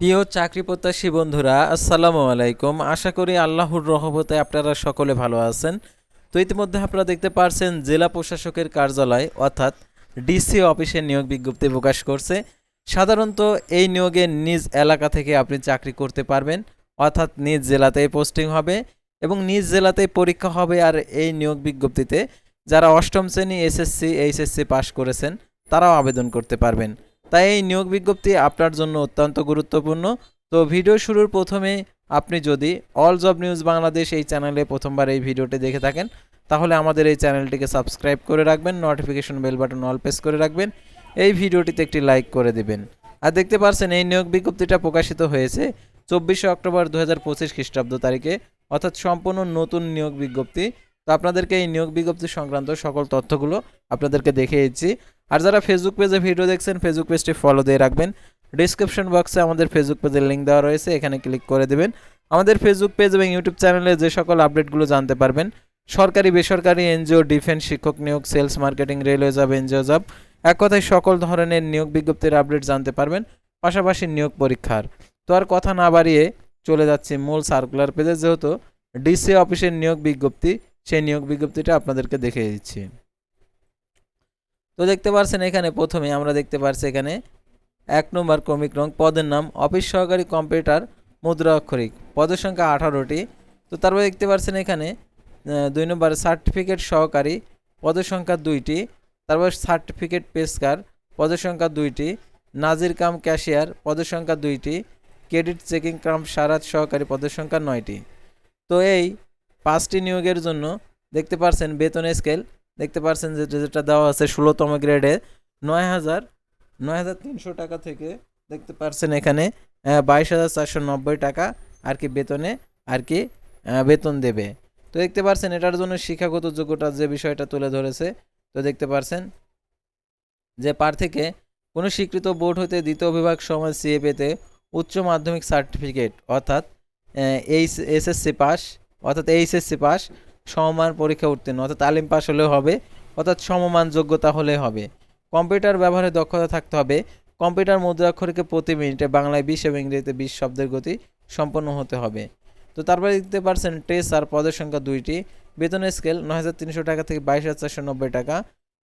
প্রিয় চাকরি প্রত্যাশী বন্ধুরা, আসসালামু আলাইকুম। আশা করি আল্লাহর রহমতে আপনারা সকলে ভালো আছেন। তো ইতিমধ্যে আপনারা দেখতে পারছেন, জেলা প্রশাসকের কার্যালয় অর্থাৎ ডিসি অফিসের নিয়োগ বিজ্ঞপ্তি প্রকাশ করছে। সাধারণত এই নিয়োগে নিজ এলাকা থেকে আপনি চাকরি করতে পারবেন, অর্থাৎ নিজ জেলাতেই পোস্টিং হবে এবং নিজ জেলাতেই পরীক্ষা হবে আর এই নিয়োগ বিজ্ঞপ্তিতে যারা অষ্টম শ্রেণি, এসএসসি, এইচএসসি পাশ করেছেন, তারাও আবেদন করতে পারবেন। তাই এই নিয়োগ বিজ্ঞপ্তি আপনার জন্য অত্যন্ত গুরুত্বপূর্ণ। তো ভিডিও শুরুর প্রথমে আপনি যদি অল জব নিউজ বাংলাদেশ এই চ্যানেলে প্রথমবার এই ভিডিওটি দেখে থাকেন, তাহলে আমাদের এই চ্যানেলটিকে সাবস্ক্রাইব করে রাখবেন notification bell button all press করে রাখবেন, এই ভিডিওটিতে একটি লাইক করে দিবেন। আর দেখতে পারছেন এই নিয়োগ বিজ্ঞপ্তিটা প্রকাশিত হয়েছে চব্বিশে অক্টোবর দু হাজার পঁচিশ খ্রিস্টাব্দ তারিখে, অর্থাৎ সম্পূর্ণ নতুন নিয়োগ বিজ্ঞপ্তি। তো আপনাদেরকে এই নিয়োগ বিজ্ঞপ্তি সংক্রান্ত সকল তথ্যগুলো আপনাদেরকে দেখিয়েছি। আর যারা ফেসবুক পেজে ভিডিও দেখছেন ফেসবুক পেজটি ফলো দিয়ে রাখবেন। ডিসক্রিপশন বক্সে আমাদের ফেসবুক পেজের লিঙ্ক দেওয়া রয়েছে, এখানে ক্লিক করে দেবেন। আমাদের ফেসবুক পেজ এবং ইউটিউব চ্যানেলে যে সকল আপডেটগুলো জানতে পারবেন, সরকারি, বেসরকারি, এনজিও ডিফেন্স শিক্ষক নিয়োগ sales marketing railway job NGO job এক কথায় সকল ধরনের নিয়োগ বিজ্ঞপ্তির আপডেট জানতে পারবেন, পাশাপাশি নিয়োগ পরীক্ষার। তো আর কথা না বাড়িয়ে চলে যাচ্ছি মূল সার্কুলার পেজে যেহেতু ডিসি অফিসের নিয়োগ বিজ্ঞপ্তি সেই নিয়োগ বিজ্ঞপ্তিটা আপনাদেরকে দেখিয়ে দিচ্ছি। তো দেখতে পারছেন এখানে প্রথমে আমরা দেখতে পারছি এখানে এক নম্বর ক্রমিক রং, পদের নাম অফিস সহকারী কম্পিউটার মুদ্রা অক্ষরিক, পদের সংখ্যা আঠারোটি। তো তারপর দেখতে পারছেন এখানে দুই নম্বর সার্টিফিকেট সহকারী, পদের সংখ্যা দুইটি। তারপর সার্টিফিকেট পেস্কার পদের সংখ্যা দুইটি। নাজির কাম ক্যাশিয়ার, পদের সংখ্যা দুইটি। ক্রেডিট চেকিং কাম সারাত সহকারী, পদের সংখ্যা নয়টি। তো এই পাঁচটি নিয়োগের জন্য দেখতে পারছেন বেতন স্কেল দেখতে পারছেন যে যেটা দেওয়া আছে ষোলোতম গ্রেডে নয় হাজার নয় হাজার তিনশো টাকা থেকে দেখতে পারছেন এখানে বাইশ হাজার চারশো নব্বই টাকা আর কি বেতনে আর কি বেতন দেবে। তো দেখতে পারছেন এটার জন্য শিক্ষাগত যোগ্যতার যে বিষয়টা তুলে ধরেছে, তো দেখতে পারছেন যে প্রার্থীকে কোনো স্বীকৃত বোর্ড হতে দ্বিতীয় বিভাগ সমাজ সিএ পেতে উচ্চ মাধ্যমিক সার্টিফিকেট অর্থাৎ এইচ, এসএসসি পাস অর্থাৎ এইচএসসি পাস, সমমান পরীক্ষা উত্তীর্ণ, অর্থাৎ তালিম পাস হলেও হবে, অর্থাৎ সমমান যোগ্যতা হলে হবে। কম্পিউটার ব্যবহারে দক্ষতা থাকতে হবে। কম্পিউটার মুদ্রাক্ষরকে প্রতি মিনিটে বাংলায় বিশ এবং ইংরেজিতে বিশ শব্দের গতি সম্পন্ন হতে হবে। তো তারপরে দেখতে পারছেন টেস আর পদের সংখ্যা দুইটি। বেতনের স্কেল নয় হাজার তিনশো টাকা থেকে বাইশ হাজার চারশো নব্বই টাকা।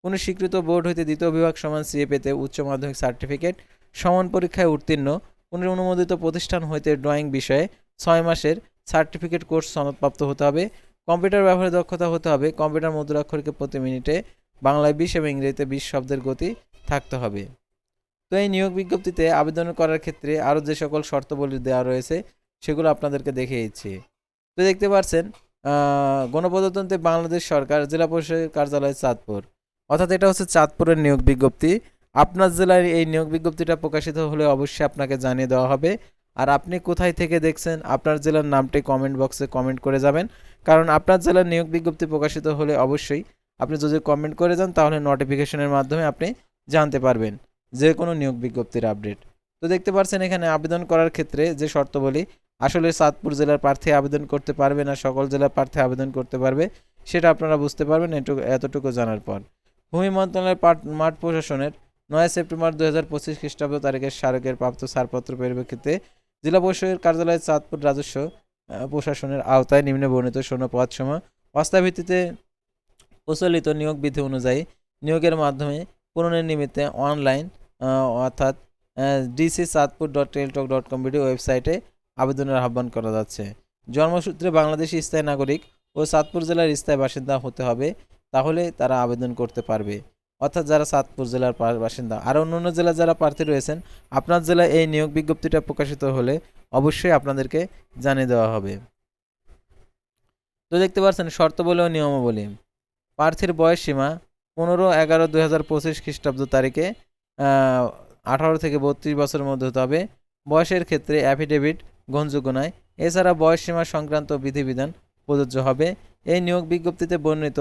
কোনো স্বীকৃত বোর্ড হইতে দ্বিতীয় বিভাগ সমান সিএ পেতে উচ্চ মাধ্যমিক সার্টিফিকেট। সমান পরীক্ষায় উত্তীর্ণ। কোনো অনুমোদিত প্রতিষ্ঠান হইতে ড্রয়িং বিষয়ে ছয় মাসের সার্টিফিকেট কোর্স সনদপ্রাপ্ত হতে হবে। কম্পিউটার ব্যবহারে দক্ষতা হতে হবে। কম্পিউটার মুদ্রাক্ষরকে প্রতি মিনিটে বাংলায় বিশ এবং ইংরেজিতে বিশ শব্দের গতি থাকতে হবে। তো এই নিয়োগ বিজ্ঞপ্তিতে আবেদন করার ক্ষেত্রে আরও যে সকল শর্তাবলী দেওয়া রয়েছে, সেগুলো আপনাদেরকে দেখিয়েছি তো দেখতে পাচ্ছেন গণপ্রজাতন্ত্রী বাংলাদেশ সরকার, জেলা পরিষদের কার্যালয় চাঁদপুর। অর্থাৎ এটা হচ্ছে চাঁদপুরের নিয়োগ বিজ্ঞপ্তি। আপনার জেলায় এই নিয়োগ বিজ্ঞপ্তিটা প্রকাশিত হলে অবশ্যই আপনাকে জানিয়ে দেওয়া হবে। আর আপনি কোথায় থেকে দেখছেন, আপনার জেলার নামটি কমেন্ট বক্সে কমেন্ট করে যাবেন। কারণ আপনার জেলার নিয়োগ বিজ্ঞপ্তি প্রকাশিত হলে অবশ্যই আপনি যদি কমেন্ট করে যান, তাহলে নোটিফিকেশনের মাধ্যমে আপনি জানতে পারবেন যে কোনো নিয়োগ বিজ্ঞপ্তির আপডেট তো দেখতে পাচ্ছেন এখানে আবেদন করার ক্ষেত্রে যে শর্তাবলী, আসলে চাঁদপুর জেলার প্রার্থী আবেদন করতে পারবে না, সকল জেলার প্রার্থী আবেদন করতে পারবে, সেটা আপনারা বুঝতে পারবেন এটুকু, এতটুকু জানার পর। ভূমি মন্ত্রণালয়ের মাঠ প্রশাসনের নয় সেপ্টেম্বর দু হাজার পঁচিশ খ্রিস্টাব্দ তারিখের স্মারকের প্রাপ্ত ছাড়পত্র পরিপ্রেক্ষিতে জেলা পরিষদের কার্যালয় চাঁদপুর রাজস্ব প্রশাসনের আওতায় নিম্নে বর্ণিত শূন্য পদসমূহ অস্থায়ী ভিত্তিতে প্রচলিত নিয়োগ বিধি অনুযায়ী নিয়োগের মাধ্যমে পূরণের নিমিত্তে অনলাইন অর্থাৎ DC Chandpur dot Teletalk dot com BD ওয়েবসাইটে আবেদনের আহ্বান করা যাচ্ছে। জন্মসূত্রে বাংলাদেশি স্থায়ী নাগরিক ও চাঁদপুর জেলার স্থায়ী বাসিন্দা হতে হবে, তাহলে তারা আবেদন করতে পারবে। অর্থাৎ যারা চাঁদপুর জেলার বাসিন্দা আর অন্য অন্য জেলার যারা প্রার্থী রয়েছেন, আপনার জেলায় এই নিয়োগ বিজ্ঞপ্তিটা প্রকাশিত হলে অবশ্যই আপনাদেরকে জানিয়ে দেওয়া হবে। তো দেখতে পাচ্ছেন, শর্তাবলী ও নিয়মাবলী। প্রার্থীর বয়স সীমা পনেরো এগারো দুই হাজার পঁচিশ খ্রিস্টাব্দ তারিখে আঠারো থেকে বত্রিশ বছরের মধ্যে হতে হবে। বয়সের ক্ষেত্রে অ্যাফিডেভিট গ্রহণযোগ্য নয়। এছাড়া বয়স সীমা সংক্রান্ত বিধিবিধান প্রযোজ্য হবে। এই নিয়োগ বিজ্ঞপ্তিতে বর্ণিত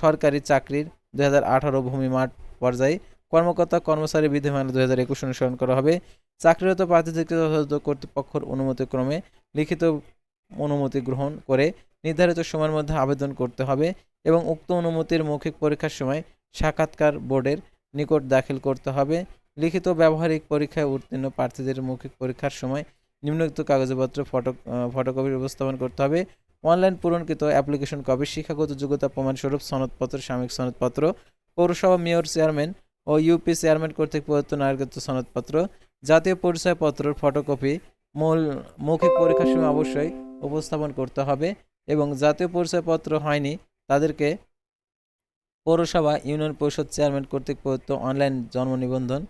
সরকারি চাকরির দুই হাজার আঠারো ভূমি মাঠ পর্যায়ে কর্মকর্তা, কর্মচারী বিধিমালা দুই হাজার একুশ অনুসরণ করা হবে। চাকরিরত প্রার্থীদেরকে যথাযথ কর্তৃপক্ষের অনুমতিক্রমে লিখিত অনুমতি গ্রহণ করে নির্ধারিত সময়ের মধ্যে আবেদন করতে হবে এবং উক্ত অনুমতির মৌখিক পরীক্ষার সময় সাক্ষাৎকার বোর্ডের নিকট দাখিল করতে হবে। লিখিত ব্যবহারিক পরীক্ষায় উত্তীর্ণ প্রার্থীদের মৌখিক পরীক্ষার সময় নিম্নলিখিত কাগজপত্র, ফটো ফটোকপি উপস্থাপন করতে হবে। অনলাইন পূরণকৃত অ্যাপ্লিকেশন কপি, শিক্ষাগত যোগ্যতা প্রমাণস্বরূপ সনদপত্র, সাময়িক সনদপত্র, পৌরসভা মেয়র চেয়ারম্যান ও ইউপি চেয়ারম্যান কর্তৃক প্রদত্ত নাগরিকত্ব সনদপত্র, জাতীয় পরিচয়পত্রের ফটোকপি, মূল মৌখিক পরীক্ষার সময় অবশ্যই উপস্থাপন করতে হবে এবং জাতীয় পরিচয়পত্র হয়নি, তাদেরকে পৌরসভা ইউনিয়ন পরিষদ চেয়ারম্যান কর্তৃক প্রদত্ত অনলাইন জন্ম নিবন্ধন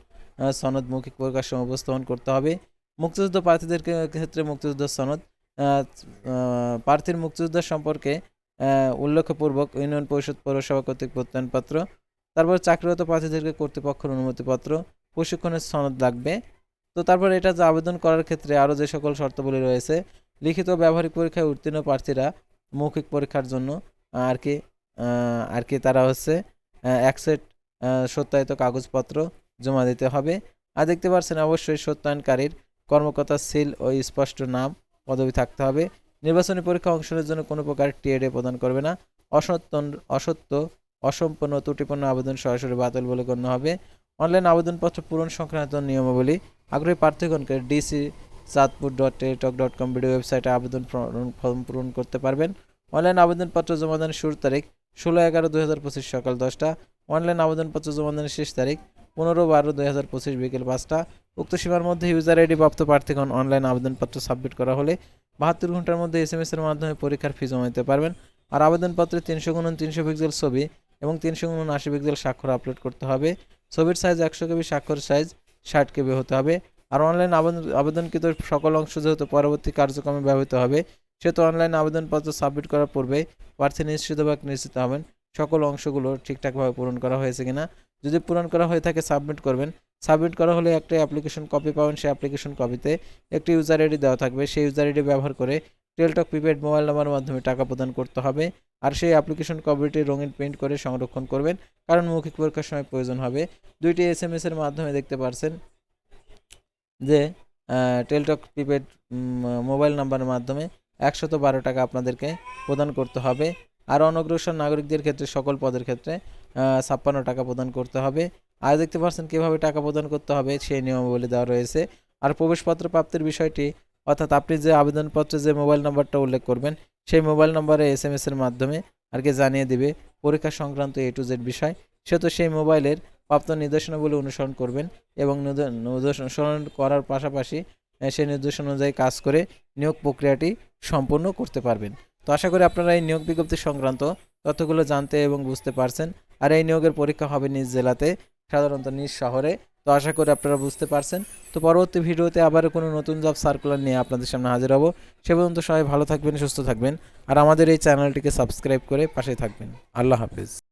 সনদ মৌখিক পরীক্ষার সময় উপস্থাপন করতে হবে। মুক্তিযুদ্ধ প্রার্থীদের ক্ষেত্রে মুক্তিযুদ্ধ সনদ প্রার্থীর মুক্তিযোদ্ধা সম্পর্কে উল্লেখপূর্বক ইউনিয়ন পরিষদ, পৌরসভা কর্তৃক প্রত্যয়নপত্র, তারপর চাকরিরত প্রার্থীদেরকে কর্তৃপক্ষের অনুমতিপত্র, প্রশিক্ষণের সনদ লাগবে। তো তারপর এটা যে আবেদন করার ক্ষেত্রে আরও যে সকল শর্তাবলী রয়েছে, লিখিত ব্যবহারিক পরীক্ষায় উত্তীর্ণ প্রার্থীরা মৌখিক পরীক্ষার জন্য আর কি আর কি তারা হচ্ছে এক সেট সত্যায়িত কাগজপত্র জমা দিতে হবে। আর দেখতে পাচ্ছেন, অবশ্যই সত্যায়নকারীর কর্মকর্তার সিল ও স্পষ্ট নাম পদবি থাকতে হবে। নির্বাচনী পরীক্ষা অংশের জন্য কোনো প্রকার টিএডএ প্রদান করবে না। অসত্য অসত্য অসম্পূর্ণ ত্রুটিপূর্ণ আবেদন সরাসরি বাতিল বলে গণ্য হবে। অনলাইন আবেদনপত্র পূরণ সংক্রান্ত নিয়মাবলী আগ্রহী প্রার্থীগণকে DC Chandpur dot Teletalk dot com BD ওয়েবসাইটে আবেদন ফর্ম- পূরণ করতে পারবেন। অনলাইন আবেদনপত্র জমা দানের শুরুর তারিখ ষোলো এগারো দুই হাজার পঁচিশ সকাল দশটা। অনলাইন আবেদনপত্র জমা দানের শেষ তারিখ পনেরো বারো দুই হাজার পঁচিশ বিকেল পাঁচটা। উক্ত সীমার মধ্যে ইউজার আইডি প্রাপ্ত প্রার্থীগণ অনলাইন আবেদনপত্র সাবমিট করা হলে বাহাত্তর ঘণ্টার মধ্যে এস এম এস এর মাধ্যমে পরীক্ষার ফি জমা দিতে পারবেন। আর আবেদনপত্রে তিনশো গুণন তিনশো পিক্সেল ছবি এবং তিনশো গুণন আশি পিক্সেল স্বাক্ষর আপলোড করতে হবে। ছবির সাইজ একশো কেবি, স্বাক্ষর সাইজ ষাট কেবি হতে হবে। আর অনলাইন আবেদন, আবেদনকৃত সকল অংশ যেহেতু পরবর্তী কার্যক্রমে ব্যবহৃত হবে, সেহেতু অনলাইন আবেদনপত্র সাবমিট করার পূর্বে প্রার্থী নিশ্চিত বা নিশ্চিত হবেন সকল অংশগুলো ঠিকঠাকভাবে পূরণ করা হয়েছে কিনা। যদি পূরণ করা হয়ে থাকে সাবমিট করবেন। সাবমিট করা হলে একটা অ্যাপ্লিকেশন কপি পাবেন। সেই অ্যাপ্লিকেশন কপিতে একটি ইউজার আইডি দেওয়া থাকবে। সেই ইউজার আইডি ব্যবহার করে টেলটক প্রিপেড মোবাইল নাম্বারের মাধ্যমে টাকা প্রদান করতে হবে আর সেই অ্যাপ্লিকেশন কপিটি রঙিন প্রিন্ট করে সংরক্ষণ করবেন। কারণ মৌখিক পরীক্ষার সময় প্রয়োজন হবে। দুইটি এস এম এর মাধ্যমে দেখতে পারছেন যে টেলটক প্রিপেড মোবাইল নাম্বারের মাধ্যমে একশত বারো টাকা আপনাদেরকে প্রদান করতে হবে। আর অনগ্রসর নাগরিকদের ক্ষেত্রে, সকল পদের ক্ষেত্রে ছাপ্পান্ন টাকা প্রদান করতে হবে। আর দেখতে পাচ্ছেন কীভাবে টাকা প্রদান করতে হবে সেই নিয়মাবলী দেওয়া রয়েছে। আর প্রবেশপত্র প্রাপ্তির বিষয়টি, অর্থাৎ আপনি যে আবেদনপত্রে যে মোবাইল নাম্বারটা উল্লেখ করবেন, সেই মোবাইল নাম্বারে এস এম এর মাধ্যমে আর কি জানিয়ে দিবে পরীক্ষা সংক্রান্ত এ টু জেড বিষয়। সেহেতু সেই মোবাইলের প্রাপ্ত নির্দেশনাগুলো অনুসরণ করবেন এবং অনুসরণ করার পাশাপাশি সেই নির্দেশনা অনুযায়ী কাজ করে নিয়োগ প্রক্রিয়াটি সম্পূর্ণ করতে পারবেন। তো আশা করি আপনারা এই নিয়োগ বিজ্ঞপ্তি সংক্রান্ত তথ্যগুলো জানতে এবং বুঝতে পারছেন। আর এই নিয়োগের পরীক্ষা হবে নিজ জেলাতে। সাধারণত নিজ শহরে। তো আশা করি আপনারা বুঝতে পারছেন। তো পরবর্তী ভিডিওতে আবার কোনো নতুন জব সার্কুলার নিয়ে আপনাদের সামনে হাজির হব। সে পর্যন্ত সবাই ভালো থাকবেন, সুস্থ থাকবেন। আর আমাদের এই চ্যানেলটিকে সাবস্ক্রাইব করে পাশে থাকবেন। আল্লাহ হাফিজ।